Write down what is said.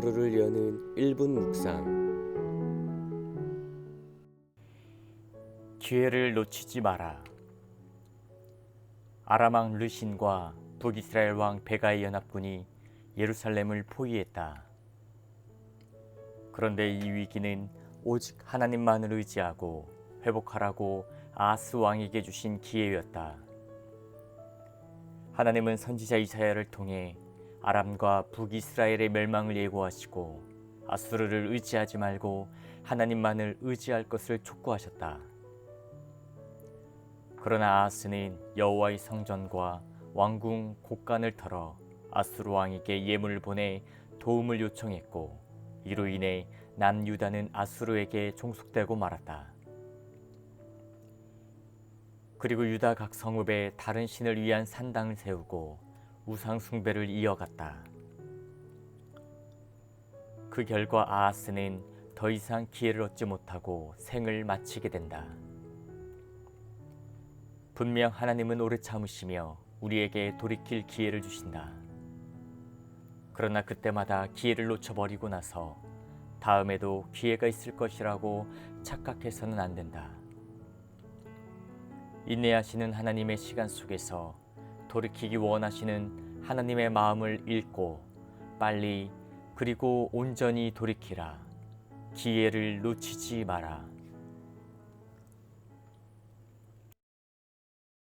하루를 여는 1분 묵상 기회를 놓치지 마라. 아람 왕 르신과 북이스라엘 왕 베가의 연합군이 예루살렘을 포위했다. 그런데 이 위기는 오직 하나님만을 의지하고 회복하라고 아하스 왕에게 주신 기회였다. 하나님은 선지자 이사야를 통해 아람과 북이스라엘의 멸망을 예고하시고 아수르를 의지하지 말고 하나님만을 의지할 것을 촉구하셨다. 그러나 아하스는 여호와의 성전과 왕궁 곳간을 털어 아수르 왕에게 예물을 보내 도움을 요청했고 이로 인해 남유다는 아수르에게 종속되고 말았다. 그리고 유다 각 성읍에 다른 신을 위한 산당을 세우고 우상 숭배를 이어갔다. 그 결과 아하스는 더 이상 기회를 얻지 못하고 생을 마치게 된다. 분명 하나님은 오래 참으시며 우리에게 돌이킬 기회를 주신다. 그러나 그때마다 기회를 놓쳐버리고 나서 다음에도 기회가 있을 것이라고 착각해서는 안 된다. 인내하시는 하나님의 시간 속에서 돌이키기 원하시는 하나님의 마음을 읽고 빨리 그리고 온전히 돌이키라. 기회를 놓치지 마라.